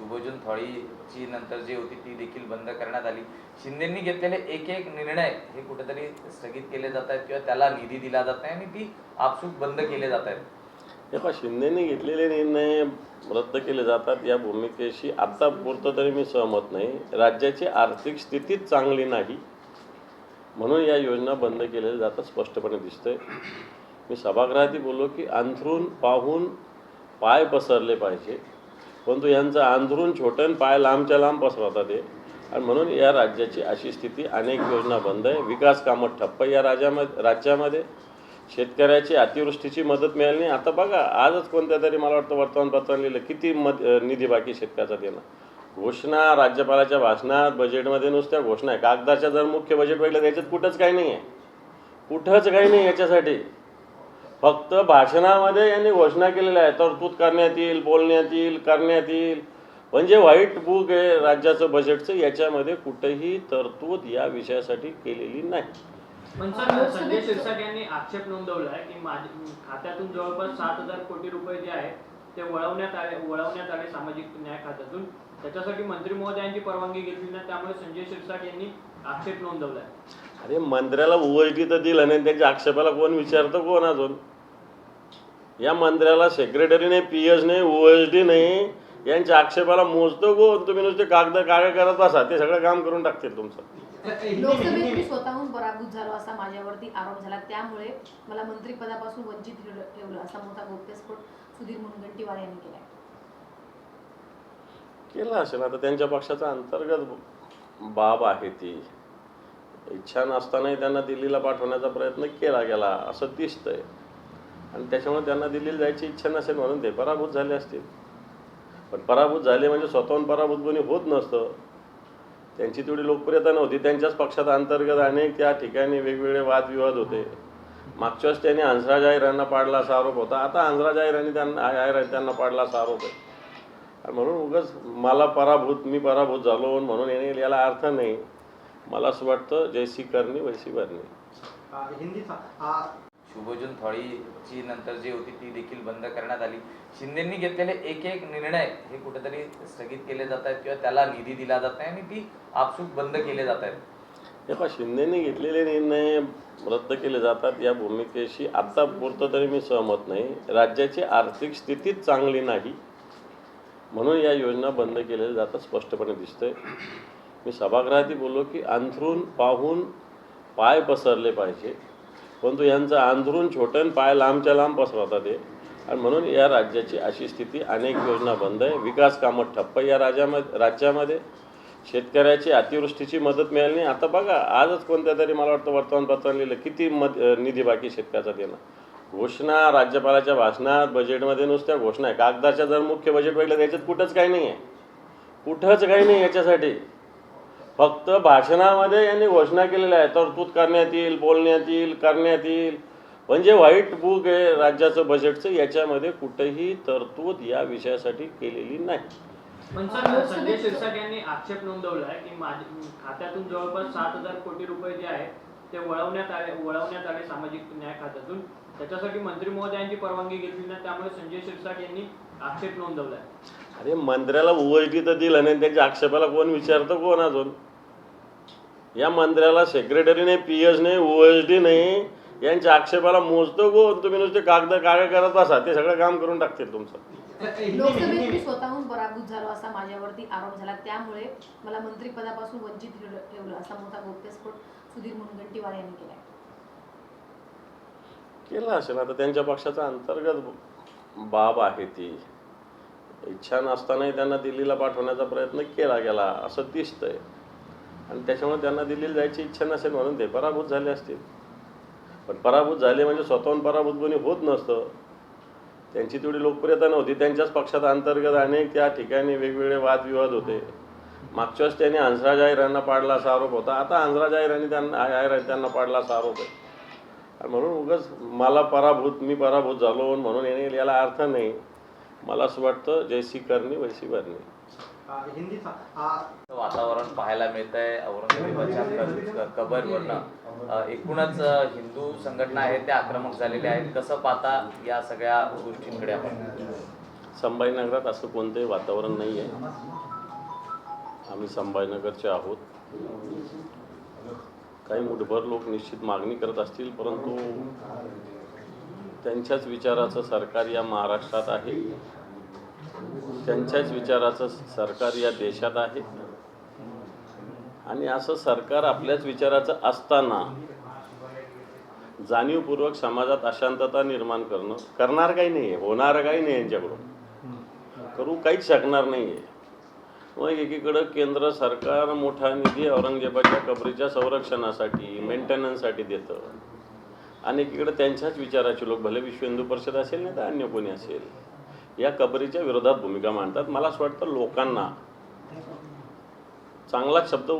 सुभोजन थाळीची नंतर जी होती ती देखील बंद करण्यात आली. शिंदेंनी घेतलेले एक एक निर्णय हे कुठेतरी स्थगित केले जात आहेत किंवा त्याला निधी दिला जात नाही आणि ती आपसूक बंद केले जात आहेत. हे शिंदेंनी घेतलेले निर्णय रद्द केले जातात या भूमिकेशी आता पुरतं तरी मी सहमत नाही. राज्याची आर्थिक स्थितीच चांगली नाही म्हणून या योजना बंद केलेल्या जातात स्पष्टपणे दिसतंय. मी सभागृहातही बोललो की अंथरून पाहून पाय पसरले पाहिजे. परंतु यांचं अंथरून छोटं पाय लांबच्या लांब पसरवतात ते आणि म्हणून या राज्याची अशी स्थिती अनेक योजना बंद आहे. विकास कामं ठप्प या राज्यामध्ये राज्यामध्ये. शेतकऱ्याची अतिवृष्टीची मदत मिळाली नाही. आता बघा आजच कोणत्या तरी मला वाटतं वर्तमानपत्रात लिहिलं किती मद निधी बाकी शेतकऱ्याचा देणं. घोषणा राज्यपालाच्या भाषणात बजेटमध्ये नुसत्या घोषणा आहे. कागदाच्या जर मुख्य बजेट बघितलं त्याच्यात कुठंच काही नाही आहे कुठंच काही नाही याच्यासाठी. फक्त भाषणामध्ये यांनी घोषणा केलेल्या आहे तरतूद करण्यात येईल बोलण्यात येईल करण्यात येईल. म्हणजे व्हाईट बुक आहे राज्याचं बजेटचं याच्यामध्ये कुठेही तरतूद या विषयासाठी केलेली नाही. पण संजय शिरसाट यांनी आक्षेप नोंदवला आहे की माझ्या खात्यातून जवळपास सात हजार कोटी रुपये जे आहेत ते वळवण्यात आले वळवण्यात आले सामाजिक न्याय खात्यातून. त्याच्यासाठी मंत्री महोदयांची परवानगी घेतली नाही त्यामुळे संजय शिरसाट यांनी आक्षेप नोंदवला आहे अरे मंत्र्याला ओएसडी तर दिलं नाही त्याच्या आक्षेपाला कोण विचारतं कोण अजून या मंत्र्याला सेक्रेटरी नाही पी एच नाही ओएसडी नाही. यांच्या आक्षेपाला मोजतो कोण तुम्ही नुसते कागद काळे करत बसा ते सगळं काम करून टाकतील तुमचं. लोकसभेत मी स्वतःहून पराभूत झालो असा माझ्यावरती आरोप झाला. त्यामुळे मला मंत्रिपदापासून वंचित ठेवलं ठेवलं असा मोठा गौप्यस्फोट सुधीर मुनगंटीवार यांनी केलाय. केलं असेल. आता त्यांच्या पक्षाचा अंतर्गत बाब आहे ती. इच्छा नसतानाही त्यांना दिल्लीला पाठवण्याचा प्रयत्न केला गेला असं दिसतंय. आणि त्याच्यामुळे त्यांना दिल्लीला जायची इच्छा नसेल म्हणून ते पराभूत झाले असतील. पण पराभूत झाले म्हणजे स्वतःहून पराभूत कोणी होत नसतं. त्यांची तेवढी लोकप्रियता नव्हती. त्यांच्याच पक्षात अंतर्गत अनेक त्या ठिकाणी वेगवेगळे वादविवाद होते. मागच्या वेळेस त्यांनी हंसराज आहिरांना पाडला असा आरोप होता. आता हंसराज आहिरांनी त्यांना आहिर त्यांना पाडला असा आरोप आहे. म्हणून उगाच मला पराभूत मी पराभूत झालो म्हणून येणे याला अर्थ नाही. मला असं वाटतं जयसी करणी वैसी भरणी. हिंदी शुभोजून थळीची नंतर जी होती ती देखील बंद करण्यात आली. शिंदेंनी घेतलेले एक एक निर्णय हे कुठेतरी स्थगित केले जात आहेत किंवा त्याला निधी दिला जात नाही आणि ती आपसूक बंद केले जात आहेत. हे पहा घेतलेले निर्णय रद्द केले जातात या भूमिकेशी आता पुरतं तरी मी सहमत नाही. राज्याची आर्थिक स्थितीच चांगली नाही म्हणून या योजना बंद केलेल्या जातात स्पष्टपणे दिसतंय. मी सभागृहातही बोललो की अंथरून पाहून पाय पसरले पाहिजे परंतु यांचं अंथरून छोटं पाय लांबच्या लांब पसरवतात ते आणि म्हणून या राज्याची अशी स्थिती अनेक योजना बंद आहे. विकास कामं ठप्प या राज्यामध्ये राज्यामध्ये. शेतकऱ्याची अतिवृष्टीची मदत मिळाली नाही. आता बघा आजच कोणत्या तरी मला वाटतं वर्तमानपत्रात लिहिलं किती मद निधी बाकी शेतकऱ्याचा देणं. घोषणा राज्यपालाच्या भाषणात बजेटमध्ये नुसत्या घोषणा आहे कागदाच्या जर मुख्य बजेट बघितलं त्याच्यात कुठंच काही नाही आहे कुठंच काही नाही याच्यासाठी. फक्त भाषणामध्ये यांनी घोषणा केलेल्या आहे तरतूद करण्यात येईल बोलण्यात येईल करण्यात येईल. म्हणजे व्हाईट बुक आहे राज्याचं बजेटचं याच्यामध्ये कुठेही तरतूद या विषयासाठी केलेली नाही. संजय शिरसाट यांनी आक्षेप नोंदवला आहे की माझ्या खात्यातून जवळपास सात हजार कोटी रुपये जे आहेत ते वळवण्यात आले वळवण्यात आले सामाजिक न्याय खात्यातून. त्याच्यासाठी मंत्री महोदयांची परवानगी घेतली नाही त्यामुळे संजय शिरसाट यांनी आक्षेप नोंदवला आहे अरे मंत्र्याला ओएसडी तर दिलं नाही त्याच्या आक्षेपाला कोण विचारतं कोण अजून या मंत्र्याला सेक्रेटरी नाही पी एच नाही ओएसडी नाही. यांच्या आक्षेपाला मोजतो कोण तुम्ही नुसते कागद काळे करत बसा ते सगळं काम करून टाकतील तुमचं. लोकसभेत मी स्वतःहून पराभूत झालो असा माझ्यावरती आरोप झाला. त्यामुळे मला मंत्रिपदापासून वंचित ठेवलं ठेवलं असा मोठा गौप्यस्फोट सुधीर मुनगंटीवार यांनी केलाय. केलं असेल. आता त्यांच्या पक्षाचा अंतर्गत बाब आहे ती. इच्छा नसतानाही त्यांना दिल्लीला पाठवण्याचा प्रयत्न केला गेला. असं दिसतंय. आणि त्याच्यामुळे त्यांना दिल्लीला जायची इच्छा नसेल म्हणून ते पराभूत झाले असतील. पण पराभूत झाले म्हणजे स्वतःहून पराभूत कोणी होत नसतं. त्यांची तेवढी लोकप्रियता नव्हती. त्यांच्याच पक्षात अंतर्गत अनेक त्या ठिकाणी वेगवेगळे वादविवाद होते. मागच्या वेळेस त्यांनी हंसराज आहिरांना पाडला असा आरोप होता. आता हंसराज आहिरांनी त्यांना आहिर त्यांना पाडला असा आरोप आहे. आणि म्हणून उगाच मला पराभूत मी पराभूत झालो म्हणून याने याला अर्थ नाही. मला असं वाटतं जैसी करणी वैसी भरणी वातावरण पाहायला मिळत आहे औरंगजेबाच्या क- कबरवरनं. एकूणच हिंदू संघटना आहेत त्या आक्रमक झालेल्या आहेत. कसं पाहता या सगळ्या गोष्टींकडे आपण? संभाजीनगरात असं कोणतंही वातावरण नाही आहे. आम्ही संभाजीनगरचे आहोत. काही मुठभर लोक निश्चित मागणी करत असतील परंतु त्यांच्याच विचाराचं सरकार या महाराष्ट्रात आहे. त्यांच्याच विचाराचं सरकार या देशात आहे. आणि असं सरकार आपल्याच विचाराचं असताना जाणीवपूर्वक समाजात अशांतता निर्माण करणं करणार काही नाही आहे होणार काही नाही यांच्याकडून. करू काहीच शकणार नाही आहे मग एकीकडं केंद्र सरकार मोठा निधी औरंगजेबाच्या कबरीच्या संरक्षणासाठी मेंटेनन्ससाठी देतं. आणि एकीकडं त्यांच्याच विचाराचे लोक भले विश्व हिंदू परिषद असेल नाही तर अन्य कोणी असेल. या कबरीच्या विरोधात भूमिका मांडतात. मला असं वाटतं लोकांना चांगला शब्द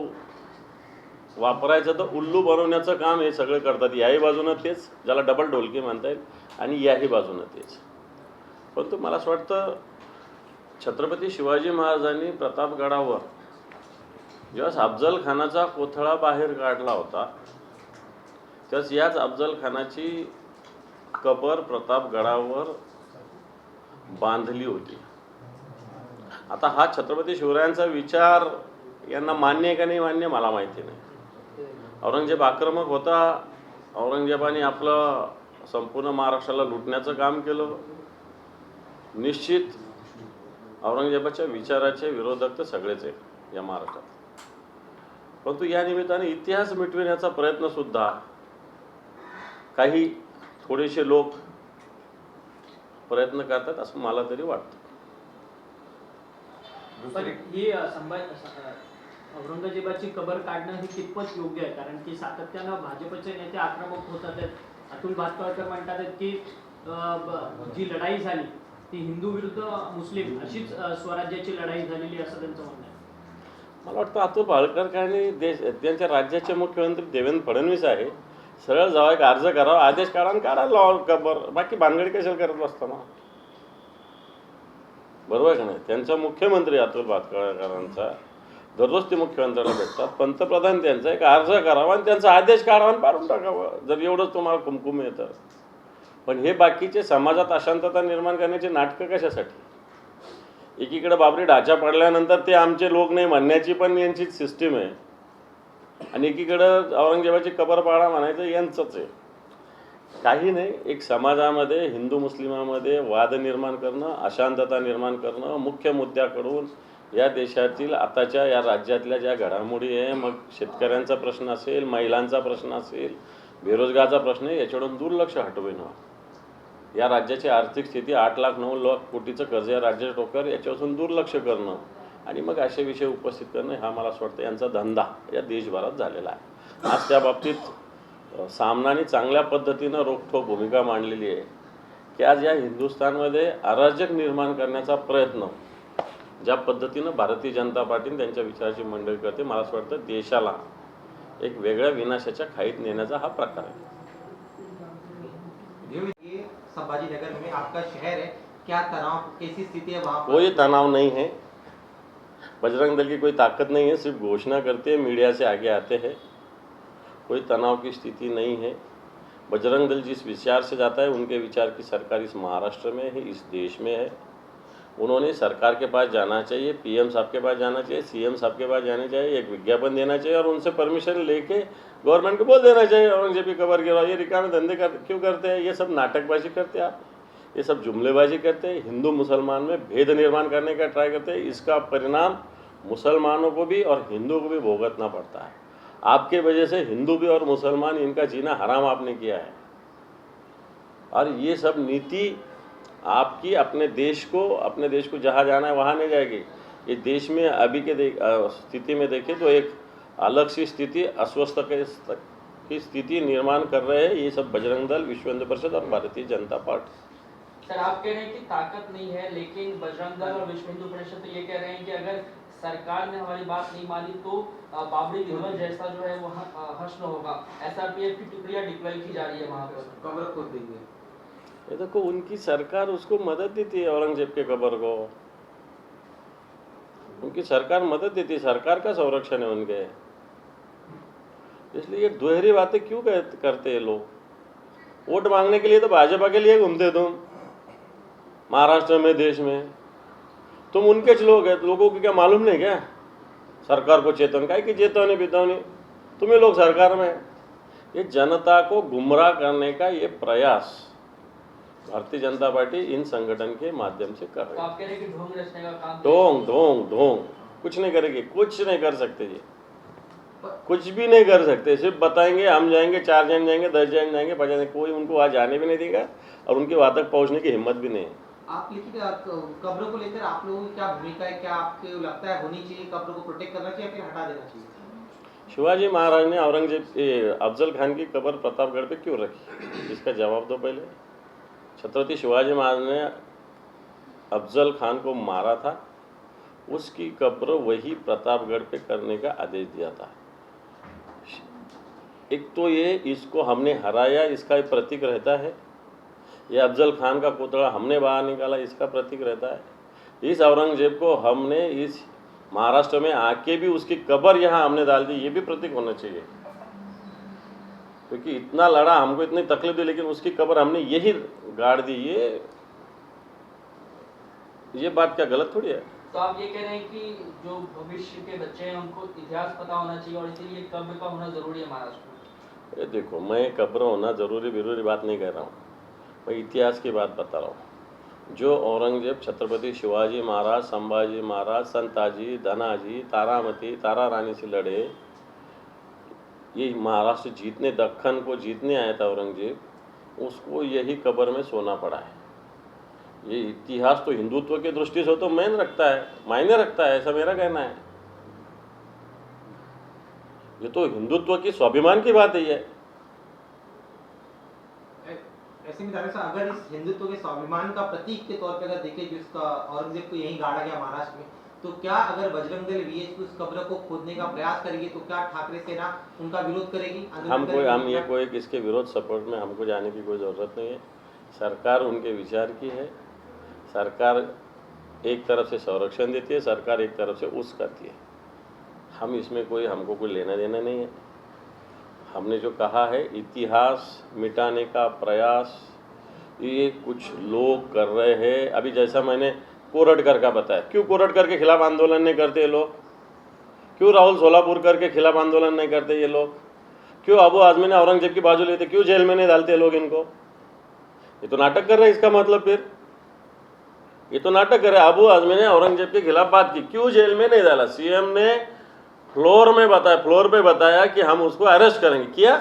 वापरायचं तर उल्लू बनवण्याचं काम हे सगळे करतात. याही बाजूनं तेच ज्याला डबल ढोलकी म्हणता येईल आणि याही बाजूनं तेच. परंतु मला असं वाटतं छत्रपती शिवाजी महाराजांनी प्रतापगडावर जेव्हा अफजल खानाचा कोथळा बाहेर काढला होता त्याच याच अफजल खानाची कबर प्रतापगडावर बांधली होती. आता हा छत्रपती शिवरायांचा विचार यांना मान्य आहे का नाही मान्य मला माहिती नाही. औरंगजेब आक्रमक होता. औरंगजेबाने आपलं संपूर्ण महाराष्ट्राला लुटण्याचं काम केलं. निश्चित औरंगजेबाच्या विचाराचे विरोधक तर सगळेच आहे या महाराष्ट्रात. परंतु या निमित्ताने इतिहास मिटविण्याचा प्रयत्न सुद्धा काही थोडेसे लोक प्रयत्न करतात असं मला तरी वाटतं. पण ही औरंगजेबाची कबर काढणं हे कितपत योग्य आहे? कारण की सातत्यानं भाजपचे नेते आक्रमक होतात आहेत. अतुल भातखळकर म्हणतात आहेत की जी लढाई झाली ती हिंदू विरुद्ध मुस्लिम अशीच स्वराज्याची लढाई झालेली असं त्यांचं म्हणणं आहे. मला वाटतं अतुल नाही देश त्यांच्या राज्याचे मुख्यमंत्री देवेंद्र फडणवीस आहे सरळ जावं एक अर्ज करावा आदेश काढा आणि काढा का बरं बाकी भानगडी कशाला करत बसताना बरोबर का नाही? त्यांचा मुख्यमंत्री अतुल भातकळकरांचा दररोज ते मुख्यमंत्र्याला भेटतात. पंतप्रधान त्यांचा एक अर्ज करावा आणि त्यांचा आदेश काढावा आणि पाडून टाकावा. जर एवढंच तुम्हाला कुमकुम येतं पण हे बाकीचे समाजात अशांतता निर्माण करण्याचे नाटकं कशासाठी? एकीकडे बाबरी ढाचा पडल्यानंतर ते आमचे लोक नाही म्हणण्याची पण यांची सिस्टीम आहे. आणि एकीकडं औरंगजेबाची कबर पाडा म्हणायचं यांचंच आहे. काही नाही एक समाजामध्ये हिंदू मुस्लिमामध्ये वाद निर्माण करणं अशांतता निर्माण करणं मुख्य मुद्द्याकडून या देशातील आताच्या या राज्यातल्या ज्या घडामोडी आहे मग शेतकऱ्यांचा प्रश्न असेल महिलांचा प्रश्न असेल बेरोजगारचा प्रश्न आहे याच्याकडून दुर्लक्ष हटविणं या राज्याची आर्थिक स्थिती आठ लाख नऊ लाख कोटीचं कर्ज या राज्याच्या टोकर याच्यापासून दुर्लक्ष करणं. आणि मग असे विषय उपस्थित करणं हा मला असं वाटतं यांचा धंदा या देशभरात झालेला आहे. आज त्या बाबतीत सामनाने चांगल्या पद्धतीनं रोखठोक भूमिका मांडलेली आहे की आज या हिंदुस्थानमध्ये अराजक निर्माण करण्याचा प्रयत्न ज्या पद्धतीनं भारतीय जनता पार्टीने त्यांच्या विचाराची मंडळी करते मला असं वाटतं देशाला एक वेगळ्या विनाशाच्या खाईत नेण्याचा हा प्रकार आहे. ये संभाजी नगर में आपका शहर है. क्या तनाव कैसी स्थिति है वहाँ कोई तनाव नहीं है। बजरंग दल की कोई ताकत नहीं है, सिर्फ़ घोषणा करते हैं, मीडिया से आगे आते हैं। कोई तनाव की स्थिति नहीं है। बजरंग दल जिस विचार से जाता है, उनके विचार की सरकार इस महाराष्ट्र में है, इस देश में है। उन्होंने सरकार के पास जाना चाहिए, पीएम साहब के पास जाना चाहिए, सीएम साहब के पास जाना चाहिए, एक विज्ञापन देना चाहिए और उनसे परमिशन लेके गवर्नमेंट को बोल देना चाहिए, औरंगज़ेब कबर गिराओ, ये रिकामे धंधे कर, क्यों करते हैं? ये सब नाटकबाजी करते हैं आप। ये सब जुमलेबाजी करते हैं, हिंदू मुसलमान में भेद निर्माण करने का ट्राई करते हैं, इसका परिणाम मुसलमानों को भी और हिंदुओं को भी भुगतना पड़ता है। आपके वजह से हिंदू भी और मुसलमान इनका जीना हराम आपने किया है। और ये सब नीति आपकी अपने देश को, अपने देश को जहाँ जाना है वहाँ नहीं जाएगी। ये देश में अभी के देख स्थिति में देखें तो एक अलग सी स्थिति, अस्वस्थ की स्थिति निर्माण कर रहे हैं ये सब बजरंग दल विश्व हिंदू परिषद और भारतीय जनता पार्टी। सर आप कह रहे हैं कि ताकत नहीं है लेकिन बजरंग दल और विश्व हिंदू परिषद तो ये कह रहे हैं कि अगर सरकार ने हमारी बात नहीं मानी तो बाबरी ध्वज जैसा जो है वो ह- अ, हश्र होगा। एसआरपीएफ की टुकड़ियाँ डिप्लॉय की जा रही है वहाँ पर कब्र खोद देंगे। ये देखो उनकी सरकार उसको मदद देती है औरंगज़ेब के कबर को। उनकी सरकार मदद देती है सरकार का संरक्षण है उनके। इसलिए ये दोहरी बातें क्यों करते हैं लोग? वोट मांगने के लिए तो भाजपा के लिए घूमते तुम। महाराष्ट्र में देश में। तुम उनके लोग हैं लोगों को क्या मालूम नहीं क्या? सरकार को चेतन का है कि चेतवनी बितवनी तुम्हें लोग सरकार में। ये जनता को गुमराह करने का ये प्रयास भारतीय जनता पार्टी इन संगठन के माध्यम से कर रही तो है। आप कह रहे कि ढोंग रचने का काम ढोंग ढोंग कुछ नहीं करेगी कुछ नहीं कर सकते जी कुछ भी नहीं कर सकते सिर्फ़ बताएँगे हम जाएँगे चार जन जाएँगे दस जन जाएँगे पचास जन कोई उनको वहाँ जाने भी नहीं देगा और उनके वहाँ तक पहुँचने की हिम्मत भी नहीं है। आप क- कब्रों को लेकर आप लोगों की क्या भूमिका है? क्या आपको लगता है होनी चाहिए कब्रों को प्रोटेक्ट करना चाहिए फिर हटा देना चाहिए? शिवाजी महाराज ने औरंगज़ेब अफजल खान की कब्र प्रतापगढ़ पे क्यों रखी? इसका जवाब दो पहले। छत्रपति शिवाजी महाराज ने अफजल खान को मारा था। उसकी कब्र वही प्रतापगढ़ पे करने का आदेश दिया था। एक तो ये इसको हमने हराया, इसका प्रतीक रहता है। ये अफजल खान का पुतला हमने बाहर निकाला इसका प्रतीक रहता है। इस औरंगज़ेब को हमने इस महाराष्ट्र में आके भी उसकी कबर यहाँ हमने डाल दी ये भी प्रतीक होना चाहिए। क्योंकि इतना लड़ा हमको इतनी तकलीफ़ दी लेकिन उसकी कबर हमने यही गाड़ दी। ये ये बात क्या गलत थोड़ी है? तो आप ये कह रहे हैं कि जो भविष्य के बच्चे हैं उनको इतिहास पता होना चाहिए और इसीलिए कब्र का होना ज़रूरी है महाराष्ट्र में। ये देखो मैं कब्र होना ज़रूरी ज़रूरी बात नहीं कह रहा हूँ। मैं इतिहास की बात बता रहा हूँ। जो औरंगज़ेब, छत्रपति शिवाजी महाराज, संभाजी महाराज, संताजी, धनाजी, तारामती तारा रानी से लड़े, ये महाराष्ट्र जीतने दखन को जीतने आया था औरंगज़ेब, उसको यही कब्र में सोना पड़ा है। ये इतिहास तो हिंदुत्व की दृष्टि से तो मैन रखता है, मायने रखता है, ऐसा मेरा कहना है। ये तो हिंदुत्व की स्वाभिमान की बात ही है। ऐसे में दादा साहब अगर इस हिंदुत्व के स्वाभिमान का प्रतीक के तौर पे अगर देखें जिसका औरंगज़ेब को यहीं गाड़ा गया महाराष्ट्र में तो क्या अगर बजरंग दल वीएचपी उस कब्र को खोदने का प्रयास करेगी तो क्या ठाकरे सेना उनका विरोध करेगी? हम कोई हम ये कोई किसके विरोध सपोर्ट में हमको जाने की कोई ज़रूरत नहीं है। सरकार उनके विचार की है। सरकार एक तरफ़ से संरक्षण देती है सरकार एक तरफ़ से उस करती है। हम इसमें कोई हमको कोई लेना देना नहीं है। हमने जो कहा है इतिहास मिटाने का प्रयास ये कुछ लोग कर रहे हैं। अभी जैसा मैंने कोरटकर का बताया। क्यों कोरटकर के खिलाफ आंदोलन नहीं करते ये लोग? क्यों राहुल सोलापुरकर के खिलाफ आंदोलन नहीं करते ये लोग? क्यों अबू आजमी ने औरंगज़ेब की बाजू लेते, क्यों जेल में नहीं डालते लोग इनको? ये तो नाटक कर रहे हैं इसका मतलब फिर। ये तो नाटक कर रहे अबू आजमी ने औरंगज़ेब के खिलाफ बात की। क्यों जेल में नहीं डाला? सीएम ने फ्लोर में बताया, फ्लोर पे बताया कि हम उसको अरेस्ट करेंगे। किया?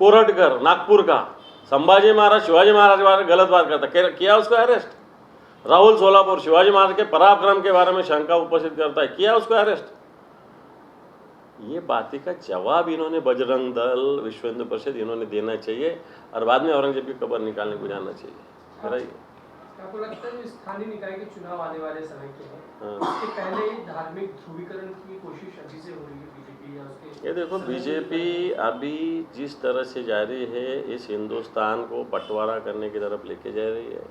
कोरटकर नागपुर का। संभाजी महाराज शिवाजी महाराज के बारे में गलत बात करता। किया- किया उसको अरेस्ट राहुल सोलापुर शिवाजी महाराज के पराक्रम के बारे में शंका उपस्थित करता है। किया उसको अरेस्ट ये बातें का जवाब इन्होंने बजरंग दल विश्व हिंदू परिषद इन्होंने देना चाहिए और बाद में औरंगजेब की कब्र निकालने को जाना चाहिए। आपको लगता है स्थानीय निकाय के चुनाव आने वाले समय के हैं हाँ। पहले ही धार्मिक ध्रुवीकरण की कोशिश अभी से हो रही है? या देखो, बीजेपी अभी जिस तरह से जा रही है, इस हिंदुस्तान को बंटवारा करने की तरफ़ लेके जा रही है।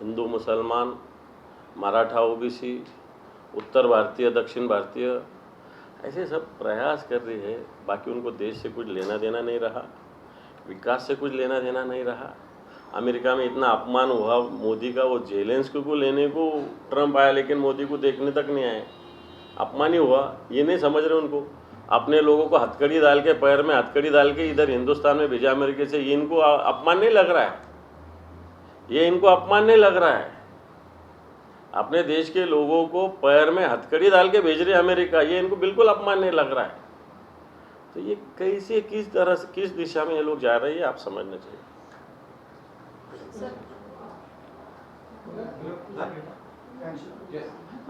हिंदू, मुसलमान, मराठा, ओबीसी, उत्तर भारतीय, दक्षिण भारतीय, ऐसे सब प्रयास कर रही है। बाकी उनको देश से कुछ लेना देना नहीं रहा, विकास से कुछ लेना देना नहीं रहा। अमेरिका में इतना अपमान हुआ मोदी का, वो जेलेंस्की को लेने को, ट्रंप आया, लेकिन मोदी को देखने तक नहीं आए। अपमान ही हुआ, ये नहीं समझ रहे उनको। अपने लोगों को हथकड़ी डाल के पैर में हथकड़ी डाल के इधर हिंदुस्तान में भेजा अमेरिका से ये इनको अपमान नहीं लग रहा है। ये इनको अपमान नहीं लग रहा है। अपने देश के लोगों को पैर में हथकड़ी डाल के भेज रहे अमेरिका ये इनको बिल्कुल अपमान नहीं लग रहा है। तो ये कैसे किस तरह से किस दिशा में ये लोग जा रहे हैं आप समझना चाहिए।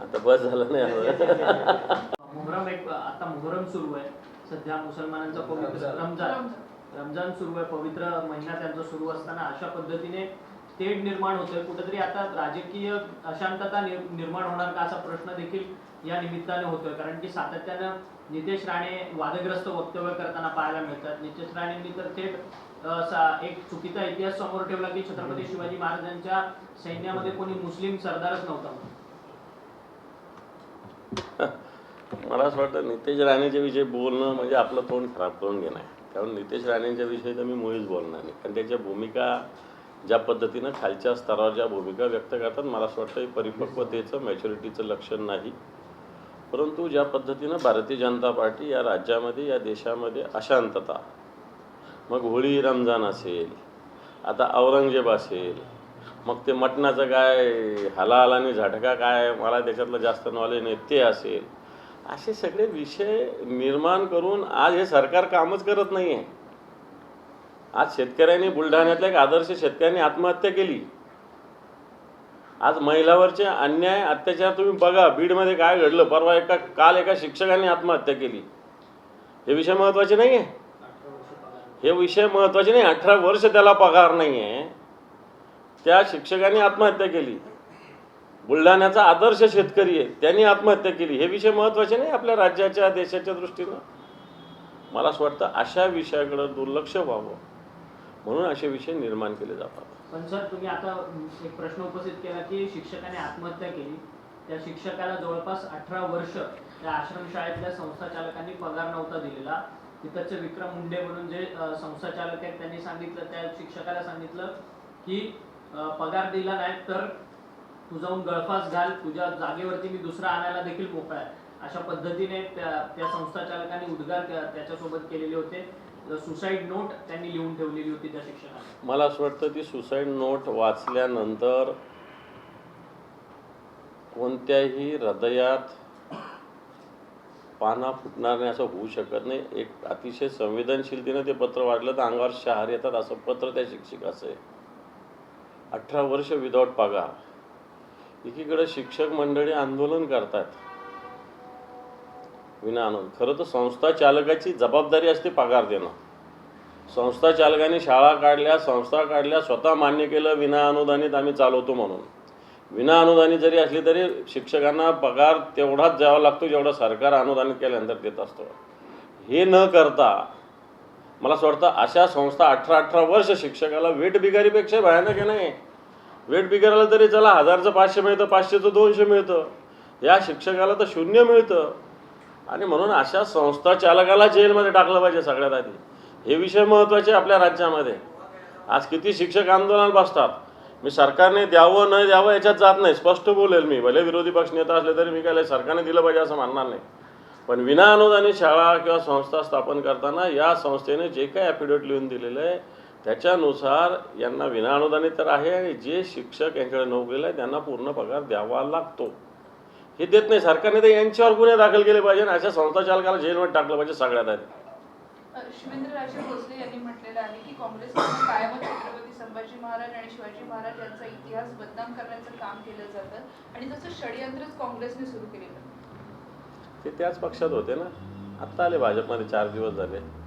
आता बस झालं नाही मोहरम एक आता मोहरम सुरू आहे. सध्या मुसलमानांचा पवित्र रमजान. रमजान. सुरू आहे. पवित्र महिना त्यांचा सुरू असताना अशा पद्धतीने तेढ निर्माण होतोय. कुठेतरी आता राजकीय अशांतता निर- निर्माण होणार का असा प्रश्न देखील या निमित्ताने होतोय. कारण की सातत्यानं नितेश राणे वादग्रस्त वक्तव्य करताना पाहायला मिळतात. नितेश राणेंनी तर थेट एक चुकीचा इतिहास समोर ठेवला की छत्रपती शिवाजी महाराजांच्या सैन्यामध्ये कोणी मुस्लिम सरदारच नव्हता. म्हणून. मला असं वाटतं नितेश राणेच्या विषयी बोलणं म्हणजे आपलं तोंड खराब करून घेणं आहे. कारण नितेश राणेंच्या विषयी तर मी मुळीच बोलणार नाही. कारण त्याच्या भूमिका ज्या पद्धतीनं खालच्या स्तरावर ज्या भूमिका व्यक्त करतात मला असं वाटतं हे परिपक्वतेचं मॅच्युरिटीचं लक्षण नाही. परंतु ज्या पद्धतीनं भारतीय जनता पार्टी या राज्यामध्ये या देशामध्ये अशांतता मग होळी रमजान असेल आता औरंगजेब असेल मग ते मटणाचं काय हलाल आणि झटका काय मला त्याच्यातलं जास्त नॉलेज नाही ते असेल. असे सगळे विषय निर्माण करून आज हे सरकार कामच करत नाही आहे आज शेतकऱ्यांनी बुलढाण्यातल्या एक आदर्श शेतकऱ्यांनी आत्महत्या केली. आज महिलावरचे अन्याय अत्याचार तुम्ही बघा बीडमध्ये काय घडलं? परवा एका काल एका शिक्षकांनी आत्महत्या केली. हे विषय महत्त्वाचे नाही आहे हे विषय महत्त्वाचे नाही. अठरा वर्ष त्याला पगार नाही आहे त्या शिक्षकाने आत्महत्या केली. बुलढाण्याचा आदर्श शेतकरी आहे त्यांनी आत्महत्या केली. हे विषय महत्त्वाचे नाही आपल्या राज्याच्या देशाच्या दृष्टीनं. मला असं वाटतं अशा विषयाकडं दुर्लक्ष व्हावं म्हणून असे विषय निर्माण केले जातात. पण सर तुम्ही आता एक प्रश्न उपस्थित केला की शिक्षकाने आत्महत्या केली. त्या शिक्षकाला जवळपास अठरा वर्ष त्या आश्रमशाळेतल्या संस्था चालकांनी पगार नव्हता दिलेला. तिथंचे विक्रम मुंडे म्हणून जे संस्था चालक आहेत त्यांनी सांगितलं त्या शिक्षकाला सांगितलं की पगार दिला नाही तर तू जाऊन गळफास घाल तुझ्या जागेवरती मी दुसरा आणायला देखील मोकळा आहे. अशा पद्धतीने त्या त्या संस्था चालकांनी उद्गार त्याच्यासोबत केलेले होते. सुसाईड नोट त्यांनी लिहून ठेवलेली होती त्या शिक्षकाने मला असं वाटतं ती सुसाईड नोट वाचल्यानंतर कोणत्याही हृदयात पाना फुटणार नाही असं होऊ शकत नाही. एक अतिशय संवेदनशीलतेनं ते पत्र वाढलं तर अंगावर शहार येतात. असं पत्र त्या शिक्षिकाचं आहे. अठरा वर्ष विदाऊट पगार. एकीकडे शिक्षक मंडळी आंदोलन करतात. विना आनंद. खरं तर संस्था चालकाची जबाबदारी असते पगार देणं. संस्था चालकाने शाळा काढल्या संस्था काढल्या स्वतः मान्य केलं विना अनुदानित आम्ही चालवतो म्हणून. विना अनुदानित जरी असली तरी शिक्षकांना पगार तेवढाच द्यावा लागतो जेवढा सरकार अनुदानित केल्यानंतर देत असतो. हे न करता मला असं वाटतं अशा संस्था अठरा अठरा वर्ष शिक्षकाला वेट बिगारीपेक्षा भयानक आहे नाही वेट बिगाराला तरी चला हजारचं पाचशे मिळतं पाचशेचं दोनशे मिळतं. या शिक्षकाला तर शून्य मिळतं. आणि म्हणून अशा संस्था चालकाला जेलमध्ये टाकलं पाहिजे सगळ्यात आधी. हे विषय महत्त्वाचे आपल्या राज्यामध्ये. आज किती शिक्षक आंदोलन बसतात. मी सरकारने द्यावं न द्यावं याच्यात जात नाही. स्पष्ट बोलेल मी. भले विरोधी पक्ष नेता असले तरी मी काय सरकारने दिलं पाहिजे असं म्हणणार नाही. पण विना अनुदानित शाळा किंवा संस्था स्थापन करताना या संस्थेने जे काही ॲफिडेविट लिहून दिलेलं आहे त्याच्यानुसार यांना विना अनुदानित तर आहे आणि जे शिक्षक यांच्याकडे नोकरीला आहे त्यांना पूर्ण पगार द्यावा लागतो. हे देत नाही. सरकारने तर यांच्यावर गुन्हे दाखल केले पाहिजे आणि अशा संस्था चालकाला जेलमध्ये टाकलं पाहिजे सगळ्यात आधी. शिवेंद्रराजे भोसले यांनी म्हटलेलं आहे की काँग्रेसकडून कायमच छत्रपती संभाजी महाराज आणि शिवाजी महाराज यांचा इतिहास बदनाम करण्याचं काम केलं जातं आणि तसं षडयंत्रच काँग्रेसने सुरू केलेलं. ते त्याच पक्षात होते ना. आत्ता आले भाजपमध्ये चार दिवस झाले.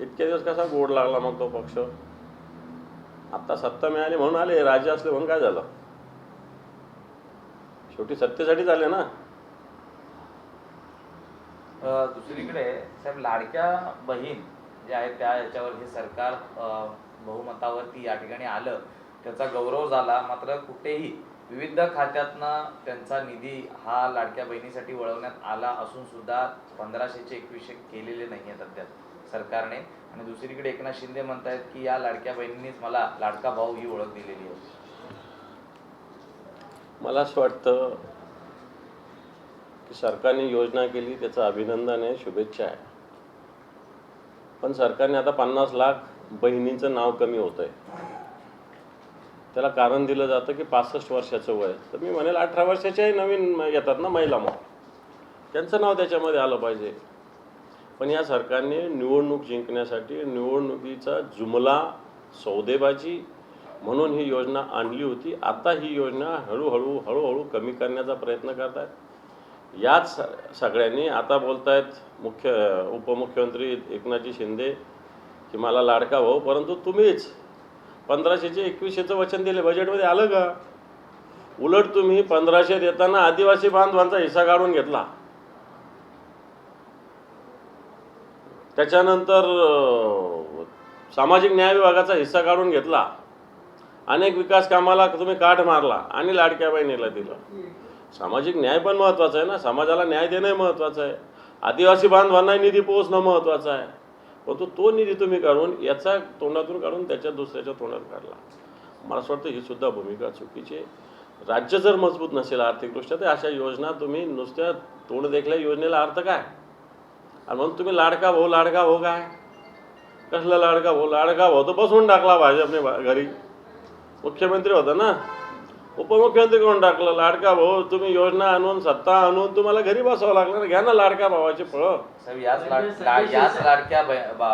इतके दिवस कसा गोड लागला मग तो पक्ष? आत्ता सत्ता मिळाली म्हणून आले राज्य असले म्हणून काय झालं? शेवटी सत्तेसाठीच आले ना. दुसरीकडे साहेब लाडक्या बहीण जे आहे त्या याच्यावर हे सरकार बहुमतावरती या ठिकाणी आलं त्याचा गौरव झाला. मात्र कुठेही विविध खात्यातनं त्यांचा निधी हा लाडक्या बहिणीसाठी वळवण्यात आला असून सुद्धा पंधराशेचे एकवीसशे केलेले नाही आहेत अद्याप. सरकारने. आणि दुसरीकडे एकनाथ शिंदे म्हणतायत की या लाडक्या बहिणींनीच मला लाडका भाऊ ही ओळख दिलेली आहे. मला असं वाटतं की सरकारने योजना केली त्याचं अभिनंदन आहे शुभेच्छा आहे. पण सरकारने आता पन्नास लाख बहिणींचं नाव कमी होतं आहे त्याला कारण दिलं जातं की पासष्ट वर्षाचं वय तर मी म्हणेल अठरा वर्षाच्याही नवीन येतात ना महिला मग. त्यांचं नाव त्याच्यामध्ये आलं पाहिजे. पण या सरकारने निवडणूक जिंकण्यासाठी निवडणुकीचा जुमला सौदेबाजी म्हणून ही योजना आणली होती. आता ही योजना हळूहळू हळूहळू कमी करण्याचा प्रयत्न करत आहेत याच स- सगळ्यांनी आता बोलतायत मुख्य उपमुख्यमंत्री एकनाथजी शिंदे की मला लाडका भाऊ परंतु तुम्हीच पंधराशेचे एकवीसशेचं वचन दिले. बजेटमध्ये आलं का? उलट तुम्ही पंधराशे देताना आदिवासी बांधवांचा हिस्सा काढून घेतला. त्याच्यानंतर सामाजिक न्याय विभागाचा हिस्सा काढून घेतला. अनेक विकास कामाला तुम्ही काठ मारला आणि लाडक्या बहिणीला दिलं. सामाजिक न्याय पण महत्त्वाचा आहे ना? समाजाला न्याय देणं महत्त्वाचं आहे. आदिवासी बांधवांनाही निधी पोहोचणं महत्त्वाचं आहे. परंतु तो निधी तुम्ही काढून याचा तोंडातून काढून त्याच्या दुसऱ्याच्या तोंडात काढला. मला असं वाटतं ही सुद्धा भूमिका चुकीची आहे. राज्य जर मजबूत नसेल आर्थिकदृष्ट्या तर अशा योजना तुम्ही नुसत्या तोंड देखल्या योजनेला अर्थ काय? आणि म्हणून तुम्ही लाडका भाऊ लाडका भाऊ काय? कसला लाडका भाऊ? लाडका भाऊ तर बसवून टाकला भाजपने घरी. मुख्यमंत्री होता ना? उपमुख्यमंत्री कोण टाकलं? लाडका भाऊ तुम्ही योजना आणून सत्ता आणून तुम्हाला घरी बसावं लागलं ना घ्या ना लाडका भावाचे फळं. याच लाडक्या